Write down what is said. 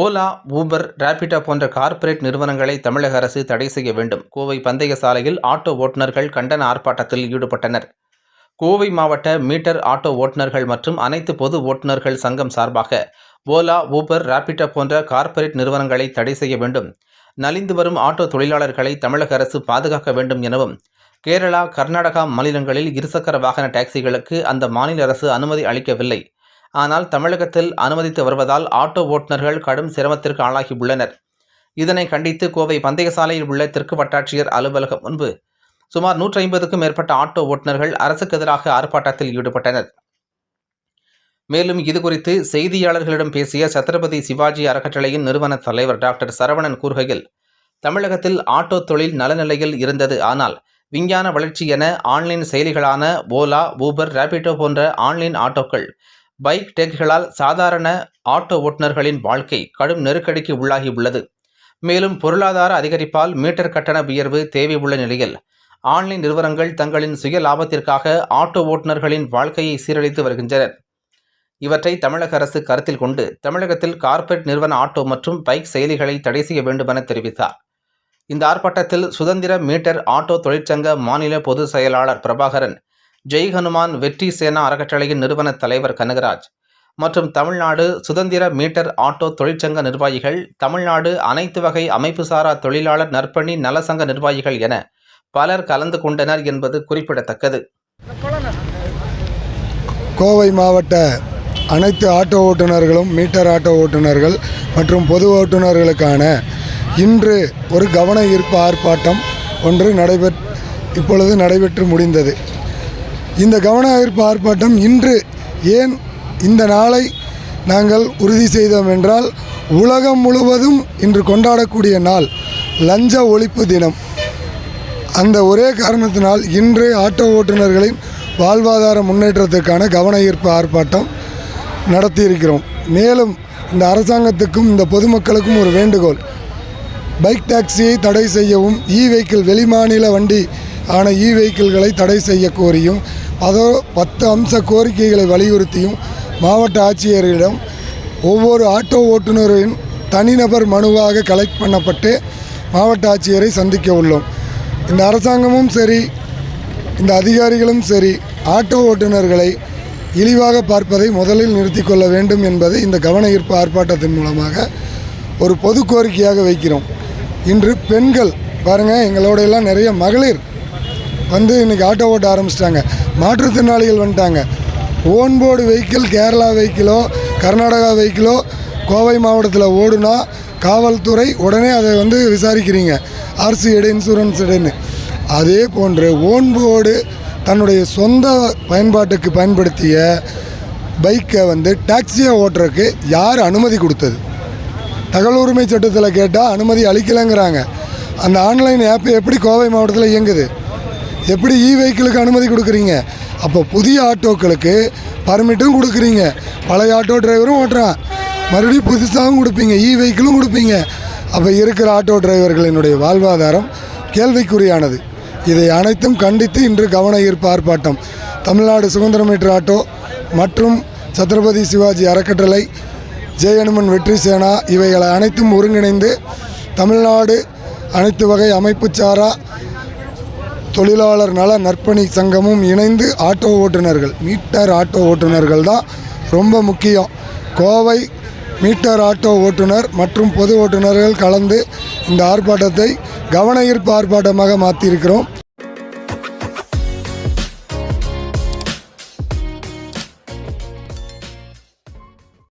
Ola Uber Rapido போன்ற corporate நிறுவனங்களை தமிழக அரசு தடை செய்ய வேண்டும். கோவை பந்தய சாலையில் ஆட்டோ ஓட்டுநர்கள் கண்டன ஆர்ப்பாட்டத்தில் ஈடுபட்டனர். கோவை மாவட்ட மீட்டர் ஆட்டோ ஓட்டுநர்கள் மற்றும் அனைத்து பொது ஓட்டுநர்கள் சங்கம் சார்பாக ஓலா ஊபர் ராபிடோ போன்ற கார்ப்பரேட் நிறுவனங்களை தடை செய்ய வேண்டும். நலிந்து வரும் ஆட்டோ தொழிலாளர்களை தமிழக அரசு பாதுகாக்க வேண்டும் எனவும் கேரளா கர்நாடகா மாநிலங்களில் இருசக்கர வாகன டாக்ஸிகளுக்கு அந்த மாநில அரசு அனுமதி அளிக்கவில்லை. ஆனால் தமிழகத்தில் அனுமதித்து வருவதால் ஆட்டோ ஓட்டுநர்கள் கடும் சிரமத்திற்கு ஆளாகி உள்ளனர் இதனை கண்டித்து கோவை பந்தய சாலையில் உள்ள தெற்கு வட்டாட்சியர் அலுவலகம் முன்பு சுமார் நூற்றி ஐம்பதுக்கும் மேற்பட்ட ஆட்டோ ஓட்டுநர்கள் அரசுக்கு எதிராக ஆர்ப்பாட்டத்தில் ஈடுபட்டனர். மேலும் இதுகுறித்து செய்தியாளர்களிடம் பேசிய சத்ரபதி சிவாஜி அறக்கட்டளையின் நிறுவன தலைவர் டாக்டர் சரவணன் கூறுகையில் தமிழகத்தில் ஆட்டோ தொழில் நலநிலையில் இருந்தது. ஆனால் விஞ்ஞான வளர்ச்சி என ஆன்லைன் செயலிகளான ஓலா ஊபர் ரேபிடோ போன்ற ஆன்லைன் ஆட்டோக்கள் பைக் டெக்குகளால் சாதாரண ஆட்டோ ஓட்டுநர்களின் வாழ்க்கை கடும் நெருக்கடிக்கு உள்ளாகி உள்ளது மேலும் பொருளாதார அதிகரிப்பால் மீட்டர் கட்டண உயர்வு தேவை உள்ள நிலையில் ஆன்லைன் நிறுவனங்கள் தங்களின் சுய லாபத்திற்காக ஆட்டோ ஓட்டுநர்களின் வாழ்க்கையை சீரழித்து வருகின்றனர். இவற்றை தமிழக அரசு கருத்தில் கொண்டு தமிழகத்தில் கார்ப்பரேட் நிறுவன ஆட்டோ மற்றும் பைக் செயலிகளை தடை செய்ய வேண்டுமென தெரிவித்தார். இந்த ஆர்ப்பாட்டத்தில் சுதந்திர மீட்டர் ஆட்டோ தொழிற்சங்க மாநில பொதுச் செயலாளர் பிரபாகரன் ஜெய் ஹனுமான் வெற்றி சேனா அறக்கட்டளையின் நிறுவன தலைவர் கனகராஜ் மற்றும் தமிழ்நாடு சுதந்திர மீட்டர் ஆட்டோ தொழிற்சங்க நிர்வாகிகள் தமிழ்நாடு அனைத்து வகை அமைப்புசாரா தொழிலாளர் நற்பணி நலசங்க நிர்வாகிகள் என பலர் கலந்து கொண்டனர் என்பது குறிப்பிடத்தக்கது. கோவை மாவட்ட அனைத்து ஆட்டோ ஓட்டுநர்களும் மீட்டர் ஆட்டோ ஓட்டுநர்கள் மற்றும் பொது ஓட்டுநர்களுக்கான இன்று ஒரு கவன ஈர்ப்பு ஆர்ப்பாட்டம் ஒன்று நடைபெற் இப்பொழுது நடைபெற்று முடிந்தது. இந்த கவன ஈர்ப்பு ஆர்ப்பாட்டம் இன்று ஏன் இந்த நாளை நாங்கள் உறுதி செய்தோம் என்றால் உலகம் முழுவதும் இன்று கொண்டாடக்கூடிய நாள் லஞ்ச ஒழிப்பு தினம். அந்த ஒரே காரணத்தினால் இன்று ஆட்டோ ஓட்டுநர்களின் வாழ்வாதார முன்னேற்றத்துக்கான கவன ஈர்ப்பு ஆர்ப்பாட்டம் நடத்தியிருக்கிறோம். மேலும் இந்த அரசாங்கத்துக்கும் இந்த பொதுமக்களுக்கும் ஒரு வேண்டுகோள். பைக் டாக்ஸியை தடை செய்யவும் இ வெஹிக்கிள் வெளிமாநில வண்டி ஆன இ வெஹிக்கிள்களை தடை செய்ய கோரியும் அதோ பத்து அம்ச கோரிக்கைகளை வலியுறுத்தியும் மாவட்ட ஆட்சியரிடம் ஒவ்வொரு ஆட்டோ ஓட்டுநரின் தனிநபர் மனுவாக கலெக்ட் பண்ணப்பட்டு மாவட்ட ஆட்சியரை சந்திக்க உள்ளோம். இந்த அரசாங்கமும் சரி இந்த அதிகாரிகளும் சரி ஆட்டோ ஓட்டுநர்களை இழிவாக பார்ப்பதை முதலில் நிறுத்தி கொள்ள வேண்டும் என்பதை இந்த கவன ஈர்ப்பு ஆர்ப்பாட்டத்தின் மூலமாக ஒரு பொது கோரிக்கையாக வைக்கிறோம். இன்று பெண்கள் பாருங்கள் எங்களோடையெல்லாம் நிறைய மகளிர் வந்து இன்றைக்கி ஆட்டோ ஓட்ட ஆரம்பிச்சிட்டாங்க. மாற்றுத்திறனாளிகள் வந்துட்டாங்க. ஓன் போர்டு வெஹிக்கிள் கேரளா வெஹிக்கிளோ கர்நாடகா வெஹிக்கிளோ கோவை மாவட்டத்தில் ஓடுனா காவல்துறை உடனே அதை வந்து விசாரிக்கிறீங்க. ஆர்சி எடு இன்சூரன்ஸ் எடுன்னு. அதே போன்று ஓன் போர்டு தன்னுடைய சொந்த பயன்பாட்டுக்கு பயன்படுத்திய பைக்கை வந்து டாக்ஸியை ஓட்டுறதுக்கு யார் அனுமதி கொடுத்தது? தகவல் உரிமை சட்டத்தில் கேட்டால் அனுமதி அளிக்கலைங்கிறாங்க. அந்த ஆன்லைன் ஆப் எப்படி கோவை மாவட்டத்தில் இயங்குது? எப்படி இ வெஹிக்கிளுக்கு அனுமதி கொடுக்குறீங்க? அப்போ புதிய ஆட்டோக்களுக்கு பர்மிட்டும் கொடுக்குறீங்க. பழைய ஆட்டோ டிரைவரும் ஓட்டுறான். மறுபடியும் புதுசாகவும் கொடுப்பீங்க இ வெஹிக்கிளும் கொடுப்பீங்க. அப்போ இருக்கிற ஆட்டோ டிரைவர்களினுடைய வாழ்வாதாரம் கேள்விக்குறியானது. இதை அனைத்தும் கண்டித்து இன்று கவன ஈர்ப்பு ஆர்ப்பாட்டம். தமிழ்நாடு சுதந்திர மீட்டர் ஆட்டோ மற்றும் சத்ரபதி சிவாஜி அறக்கட்டளை ஜெயனுமன் வெற்றி சேனா இவைகளை அனைத்தும் ஒருங்கிணைந்து தமிழ்நாடு அனைத்து வகை அமைப்புச்சாரா தொழிலாளர் நல நற்பணி சங்கமும் இணைந்து ஆட்டோ ஓட்டுநர்கள் மீட்டர் ஆட்டோ ஓட்டுநர்கள் தான் ரொம்ப முக்கியம். கோவை மீட்டர் ஆட்டோ ஓட்டுநர் மற்றும் பொது ஓட்டுநர்கள் கலந்து இந்த ஆர்ப்பாட்டத்தை கவன ஈர்ப்பு ஆர்ப்பாட்டமாக மாற்றியிருக்கிறோம்